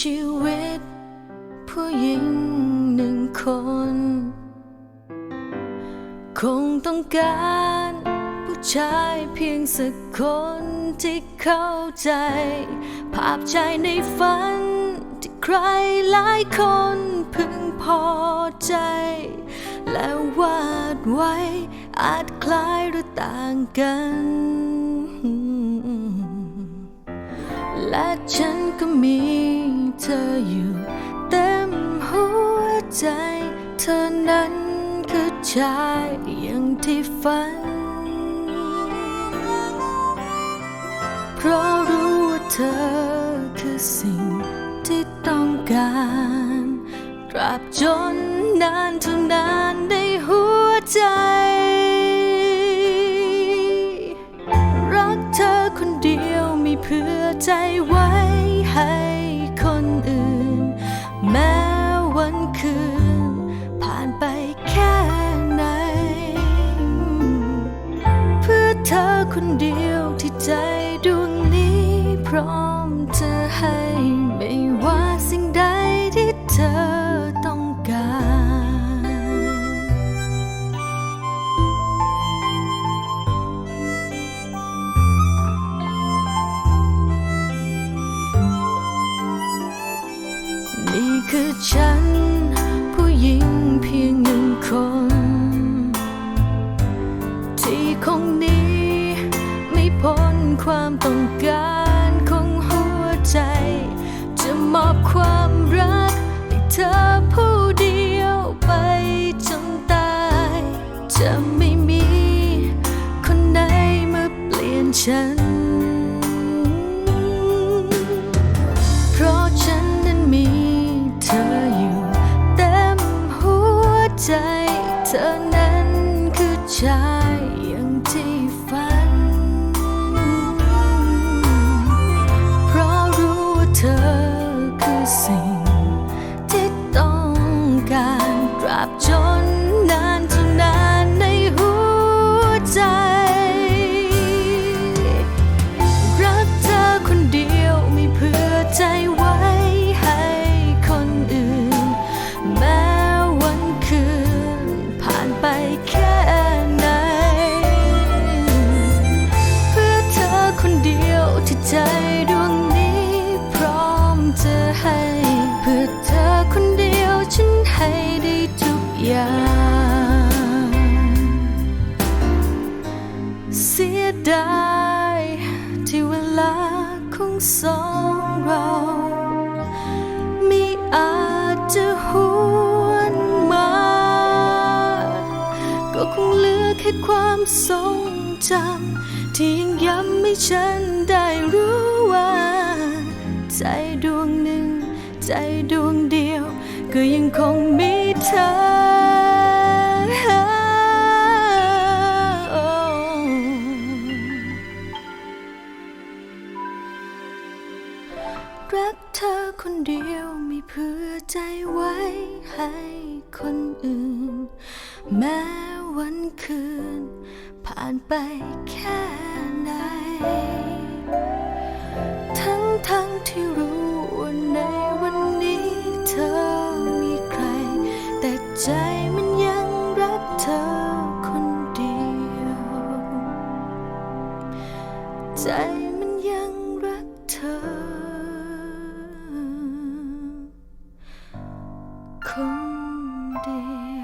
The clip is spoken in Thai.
ชีวิต ผู้หญิงหนึ่งคน คงต้องการผู้ชายเพียงสักคนที่เข้าใจ ภาพชายในฝัน ที่ใครหลายคนพึงพอใจ และวาดไว้ อาจคล้ายหรือต่างกันและฉันก็มี เธออยู่เต็มหัวใจ เธอนั้นคือชายอย่างที่ฝัน เพราะรู้ว่าเธอคือสิ่งที่ต้องการตราบจนนานเท่านานในหัวใจ รักเธอคนเดียวม่เพื่อใจไว คืน ผ่านไปแค่ไหน เพื่อเธอคนเดียวที่ใจดวงนี้พร้อมจะให้ไม่ว่าสิ่งใดที่เธอต้องการนี่คือฉัน ความต้องการของหัวใจ จะมอบความรักให้เธอ ทรงจำที่ยังย้ำให้ฉันได้รู้ว่า ใจดวงหนึ่ง ใจดวงเดียว ก็ยังคงมีเธอรักเธอคนเดียวไม่เพื่อใจไว้ให้คนอื่น แม้ วันคืน ผ่านไปแค่ไหน ทั้งทั้งที่รู้ว่าในวันนี้เธอมีใคร แต่ใจมันยังรักเธอคนเดียว ใจมันยังรักเธอ คนเดียว